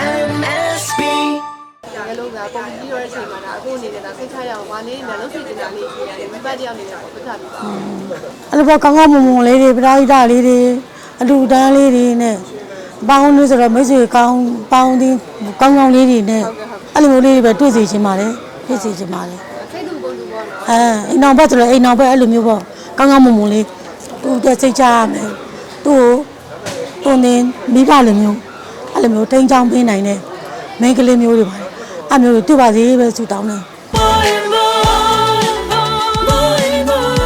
MSB ငယ်လုံးကပုံပြီးတော့တဲ့အချိန်မှာဒါအခုအနေနဲ့ဒါစိတ်ချရအောင်ဗာလေးနဲ့လှုပ်စီတင်တာလေးရှိရတယ်မိဘတယောက်အနေနဲ့ပတ်သက်ပြီးပါအဲ့လိုပေါ့ကောင်းကောင်းမွန်မွန်လေးတွေပရိဒလေးတွေအလူတန်းလေးတွေနဲ့ပေါင်းလို့ဆိုတော့မိတ်ဆွေကောင်းပေါင်းသည်ကောင်းကောင်းလေးတွေနဲ့အဲ့လိုမျိုးလေးတွေပဲတွေ့စီချင်ပါတယ်တွေ့စီချင်ပါတယ်စိတ်တူပုံတူပေါ့နော်အဲအိမ်အောင်ဘက်ဆိုတော့အိမ်အောင်ဘက်အဲ့လိုမျိုးပေါ့ကောင်းကောင်းမွန်မွန်လေးသူ့တဲ့စိတ်ချရမယ်သူ့ကိုသူနေမိဘလိုမျိုး အဲ့လိုမျိုးထိန်းချောင်းပေးနိုင်တဲ့မိန်းကလေးမျိုးတွေပါတယ်အဲ့မျိုးတွေတွေ့ပါစေပဲဆုတောင်းတယ် More and more More and more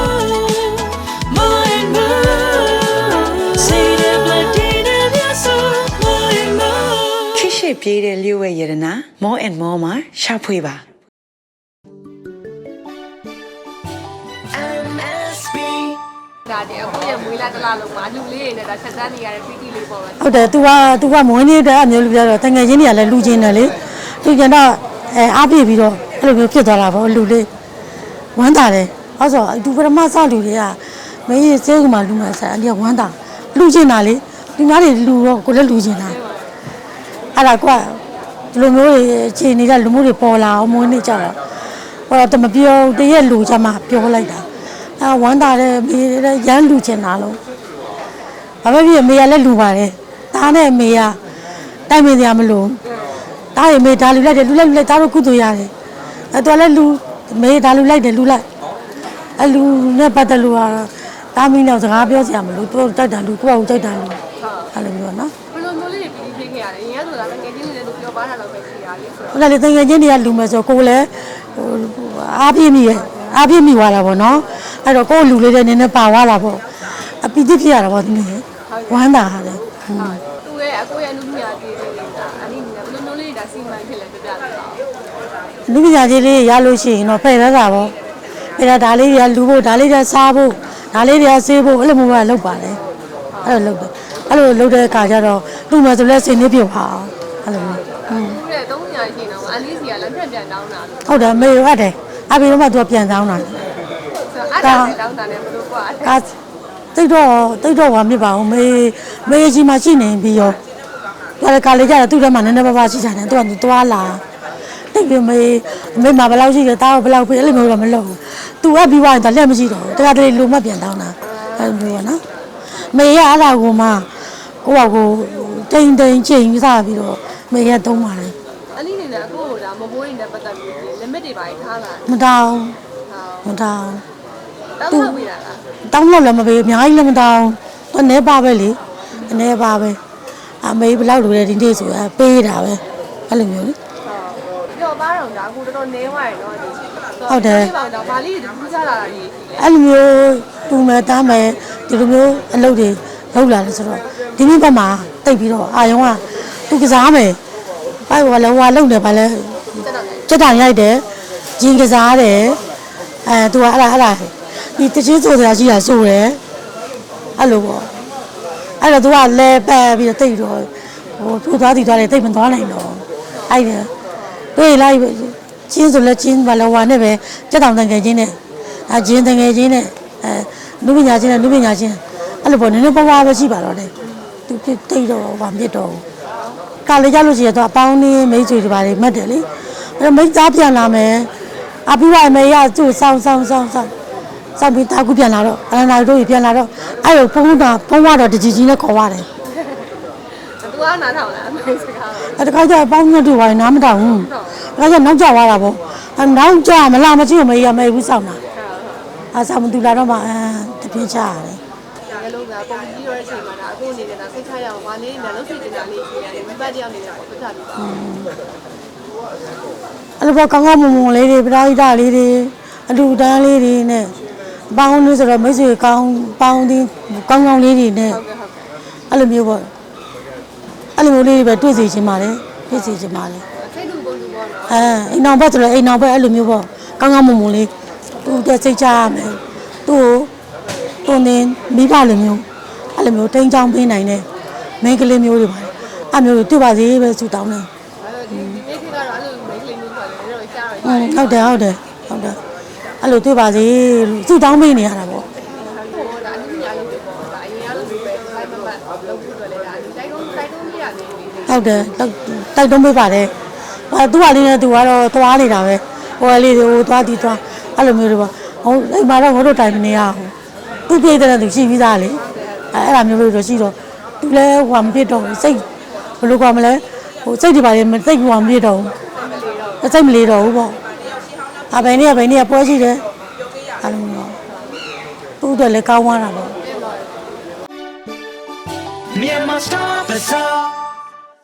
More and more Say the blood in your soul More and more ခိရှိပြေးတဲ့လျှို့ဝဲရတနာ more and more မှာရှာဖွေပါ MSB ဒါတည်းအခုရဲ့မွေးလာတစ်လားလုံးမှာလူလေးတွေနဲ့ဒါဆက်တန်းနေရတဲ့ပီတီလေးပေါ့ပဲဟုတ်တယ် तू က तू ကမွေးနေ့တဲ့အမျိုးလိုပြောတော့တငယ်ချင်းတွေကလည်းလူချင်းတယ်လေသူကျတော့အဲအားပြည့်ပြီးတော့အဲ့လိုမျိုးဖြစ်သွားတာပေါ့လူလေးဝမ်းသာတယ်အဲ့ဆိုသူပထမစလူတွေကမင်းရဲ့စေကမှလူမှဆက်အလျဝမ်းသာလူချင်းတာလေသူများတွေလူတော့ကိုလည်းလူချင်းတာအဲ့ဒါကွာဒီလိုမျိုးတွေအခြေနေတဲ့လူမျိုးတွေပေါ်လာအောင်မွေးနေ့ကြတော့ဟောတော့မပြောတရက်လူချမှပြောလိုက်တာ အဲဝမ်းသာတယ်မေးတယ်ရမ်းလူချင်းတာလို့ဘာပဲဖြစ်အမေကလည်းလူပါတယ်ဒါနဲ့အမေကတိုက်မင်းစရာမလိုဒါရမေဒါလူလိုက်တယ်လူလိုက်လူလိုက်ဒါတော့ကုသိုလ်ရတယ်အဲတော်လည်းလူအမေဒါလူလိုက်တယ်လူလိုက်အလူနဲ့ပတ်သက်လို့ကတော့ဒါမင်းတော့စကားပြောစရာမလိုသူ့တိုက်တာလူကိုယ့်အကူတိုက်တာလူအဲ့လိုမျိုးနော်ဘယ်လိုမျိုးလေးတွေပီတီဖြစ်ခဲ့ရတယ်အရင်ကဆိုတာငယ်ချင်းလေးတွေပြောပါတာတော့ပဲရှိရလေးဆိုတော့ဟုတ်တယ်လေတငယ်ချင်းတွေကလူမယ်ဆိုကိုယ်လည်းဟိုအားပြည့်မိရဲ့ အားပြည့်မိသွားတာပေါ့နော်အဲ့တော့ကိုယ်လူလေးတွေနည်းနည်းပါသွားတာပေါ့အပီတိဖြစ်ရတာပေါ့ဒီနေ့ဝမ်းသာရတယ်သူ့ရဲ့အကိုရဲ့လူမြာတီးလေးဒါအနည်းနဲ့ဘယ်လိုမျိုးလေးဒါစီမံဖြစ်လဲပြပြပေးပါဦးလူပညာကြီးလေးရလို့ရှိရင်တော့ဖယ်ရတာပေါ့ဖယ်ရဒါလေးတွေကလူဖို့ဒါလေးတွေစားဖို့ဒါလေးတွေကဆေးဖို့အဲ့လိုမျိုးကလုပ်ပါတယ်အဲ့လိုလုပ်တယ်အဲ့လိုလုပ်တဲ့အခါကျတော့လူမှဆိုလဲစိတ်နှိပ်ပြပါအောင်အဲ့လိုမျိုးอืมသူ့ရဲ့သုံးညာရှိနေတော့အလီစီကလည်းပြန်ပြန်တောင်းတာလို့ဟုတ်တယ်မေဟုတ်တယ် အဖေတော့မှသူကပြန်ဆောင်တာဆိုတော့အဲ့ဒါလည်းတောင်းတာလည်းဘယ်လိုကွာကာတိတ်တော့တိတ်တော့ဘာမြစ်ပါအောင်မေမေကြီးမှရှိနေပြီးရောဘာလဲကာလေးကြတော့သူ့ထဲမှာနည်းနည်းပါးပါးရှိကြတယ်သူကသွားလာတိတ်ပြီးမေမေမှာဘယ်လောက်ရှိလဲတားဘယ်လောက်ဖြစ်အဲ့လိုမျိုးတော့မလုပ်ဘူးသူကပြီးသွားရင်တော့လက်မရှိတော့ဘူးတခါတလေလူမပြန်တောင်းတာအဲ့လိုမျိုးကနော်မေရအဲ့ဒါကိုမှကိုယ့်ဘာကိုတိမ်တိမ်ချိန်ပြီးစားပြီးတော့မေရသုံးပါလေအလီနေနဲ့အခုကဒါမဘိုးရင်းနဲ့ပတ်သက်ပြီး limit တွေပါထားလာမတောင်းဟုတ်မတောင်းတောင်းလို့ပြရလားတောင်းလို့လည်းမပေးအများကြီးလည်းမတောင်းသူအနေပါပဲလေအနေပါပဲအမေဘယ်လောက်လိုလဲဒီနေ့ဆိုရပေးတာပဲအဲ့လိုမျိုးလေပြောပါတော့ဒါအခုတော်တော်နေသွားရတော့ဒီဟုတ်တယ်ပေါ့ဒါပါဠိတွေပူးစားလာတာကြီးအဲ့လိုမျိုးတူမယ်တားမယ်ဒီလိုမျိုးအလုပ်တွေလုပ်လာတယ်ဆိုတော့ဒီနေ့ဘက်မှာတိတ်ပြီးတော့အာယုံကသူကစားမယ်ဘာလို့လဲဟိုကလုပ်နေပါလဲစက်တောင်ရိုက်တယ် ဂျင်းကစားတယ်အဲသူကအဲ့ဒါအဲ့ဒါဒီတချင်းဆိုစရာရှိတာဆိုတယ်အဲ့လိုပေါ့အဲ့တော့သူကလဲပတ်ပြီးတော့တိတ်တော့ဟိုသူ့သွားတည်သွားတယ်တိတ်မသွားနိုင်တော့အဲ့ဒါတွေ့လိုက်ချင်းဆိုလဲချင်းဘာလဲဟိုနဲ့ပဲစက်တောင်တန်ငယ်ချင်းနဲ့အဂျင်းတန်ငယ်ချင်းနဲ့အဲလူပညာချင်းနဲ့လူပညာချင်းအဲ့လိုပေါ့နည်းနည်းပါးပါးပဲရှိပါတော့တယ်သူဖြစ်တိတ်တော့ဘာမြစ်တော့ဘူးကာလေကြလို့ရှိရင်တော့အပေါင်းလေးမိတ်ဆွေတွေပါလေမှတ်တယ်လေအဲ့တော့မိတ်သားပြန်လာမယ် အပြီးတော့အမေရသူ့ဆောင်းဆောင်းဆောင်းဆောင်းဆောင်းပြီးတာကူပြန်လာတော့အရနာတို့ပြန်လာတော့အဲ့လိုဖုန်းတာဖုန်းကတော့တကြီးကြီးနဲ့ခေါ်ရတယ်သူကနားထောင်လားအမေစကားတော့အဲ့တခါကျအပေါင်းနဲ့တွေ့ပါရင်နားမတောင်ဘူးအဲ့ဒါနောက်ကျသွားတာပေါ့အဲ့နောက်ကျမလာမကြည့်မရမေဘူးဆောင်းတာအဲ့ဆောင်းမတူလာတော့မှအဲတပြင်းချရတယ်ငယ်လုံးကပုံပြီးတော့တဲ့အချိန်မှာဒါအခုအနေနဲ့ဒါစိတ်ချရအောင်ဗာလေးနဲ့လှုပ်စီတင်တာလေးရှိရတယ်မိဘတယောက်အနေနဲ့ပတ်သက်ပြီးပါ အဲ့လိုပေါ့ကောင်းကောင်းမွန်မွန်လေးတွေပရိဒလေးတွေအလူတန်းလေးတွေနဲ့ပေါင်းလို့ဆိုတော့မိတ်ဆွေကောင်းပေါင်းသည်ကောင်းကောင်းလေးတွေနဲ့ဟုတ်ကဲ့ဟုတ်အဲ့လိုမျိုးပေါ့အဲ့လိုမျိုးလေးတွေပဲတွေ့စီချင်ပါတယ်တွေ့စီချင်ပါတယ်စိတ်တူပုံတူပေါ့နော်အဲအိမ်အောင်ဘက်ဆိုတော့အိမ်အောင်ဘက်အဲ့လိုမျိုးပေါ့ကောင်းကောင်းမွန်မွန်လေးသူ့တဲ့စိတ်ချရမယ်သူ့ကိုသူနေမိဘလိုမျိုးအဲ့လိုမျိုးထိန်းချောင်းပေးနိုင်တဲ့မိန်းကလေးမျိုးတွေပါတယ်အဲ့မျိုးတွေတွေ့ပါစေပဲဆုတောင်းတယ် ဒီဒီနေ့ခေတ်ကတော့အဲ့လိုမိတ်ကလေးမျိုးဆိုတယ်တော့ရှားရ อืม ဟုတ်တယ်ဟုတ်တယ်ဟုတ်တယ်အဲ့လိုတွေ့ပါစေလို့သူတောင်းပေးနေရတာပေါ့ဟိုဒါအနည်းညာလို့ပေါ့ဒါအရင်ကလို့ပဲဘိုင်မမတ်လုပ်ဖို့အတွက်လည်းဒါအနည်းတိုက်တွန်းတိုက်တွန်းပြရတယ်ဟုတ်တယ်တိုက်တိုက်တွန်းပေးပါတယ်အဲသူ့ဟာလေးနဲ့သူကတော့သွားနေတာပဲဟိုကလေးတွေဟိုသွားတီသွားအဲ့လိုမျိုးတွေပေါ့ဟိုအိမ်မှာတော့ငါတို့တိုင်မနေရဘူးသူ့ပြည့်တဲ့သူရှိပြီးသားလေအဲအဲ့လိုမျိုးလို့တော့ရှိတော့သူလည်းဟိုမပြစ်တော့ဘူးစိတ်ဘယ်လိုကမလဲဟိုစိတ်တွေပါလေမစိတ်ကမပြစ်တော့ဘူး စိတ်မလေးတော့ဘူးပေါ့အဘယ်နေ့ကဘယ်နေ့ကပွဲရှိတယ်အဲ့လိုမျိုးသူ့အတွက်လည်းကောင်းသွားတာပေါ့ Myanmar Star Bazaar